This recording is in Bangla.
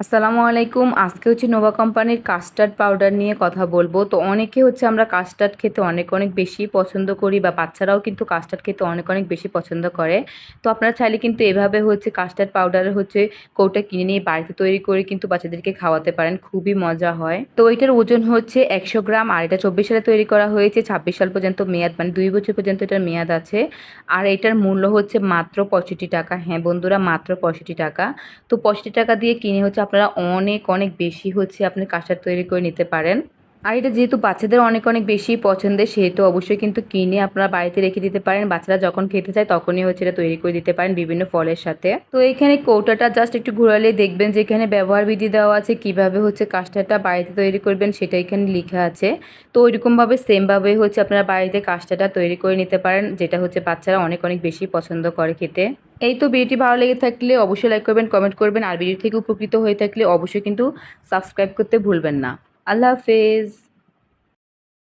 আসসালামু আলাইকুম। আজকে হচ্ছে নোভা কোম্পানির কাস্টার্ড পাউডার নিয়ে কথা বলব। তো অনেকে হচ্ছে আমরা কাস্টার্ড খেতে অনেক অনেক বেশি পছন্দ করি বা বাচ্চারাও কিন্তু কাস্টার্ড খেতে অনেক অনেক বেশি পছন্দ করে। তো আপনারা চাইলে কিন্তু এভাবে হচ্ছে কাস্টার্ড পাউডারের হচ্ছে কৌটা কিনে নিয়ে বাড়িতে তৈরি করে কিন্তু বাচ্চাদেরকে খাওয়াতে পারেন। খুবই মজা হয়। তো এটার ওজন হচ্ছে একশো গ্রাম আর এটা চব্বিশ সালে তৈরি করা হয়েছে। ছাব্বিশ সাল পর্যন্ত মেয়াদ মানে দুই বছর পর্যন্ত এটার মেয়াদ আছে। আর এটার মূল্য হচ্ছে মাত্র পঁয়ষট্টি টাকা। হ্যাঁ বন্ধুরা, মাত্র পঁয়ষট্টি টাকা। তো পঁয়ষট্টি টাকা দিয়ে কিনে হচ্ছে আপনারা অনেক অনেক বেশি হচ্ছে আপনি কাস্টার্ড তৈরি করে নিতে পারেন। আর এটা যেহেতু বাচ্চাদের অনেক অনেক বেশি পছন্দের, সেহেতু অবশ্যই কিন্তু কিনে আপনারা বাড়িতে রেখে দিতে পারেন। বাচ্চারা যখন খেতে চায় তখনই হচ্ছে এটা তৈরি করে দিতে পারেন বিভিন্ন ফলের সাথে। তো এখানে কৌটাটা জাস্ট একটু ঘোরালে দেখবেন যে এখানে ব্যবহার বিধি দেওয়া আছে, কীভাবে হচ্ছে কাস্টারটা বাড়িতে তৈরি করবেন সেটা এখানে লেখা আছে। তো ওইরকমভাবে সেমভাবে হচ্ছে আপনারা বাড়িতে কাস্টারটা তৈরি করে নিতে পারেন, যেটা হচ্ছে বাচ্চারা অনেক অনেক বেশি পছন্দ করে খেতে। এই তো ভিডিওটি ভালো লেগে থাকলে অবশ্যই লাইক করবেন কমেন্ট করবেন, আর ভিডিও থেকে উপকৃত হয়ে থাকলে অবশ্যই কিন্তু সাবস্ক্রাইব করতে ভুলবেন না। আল্লাহ হাফেজ।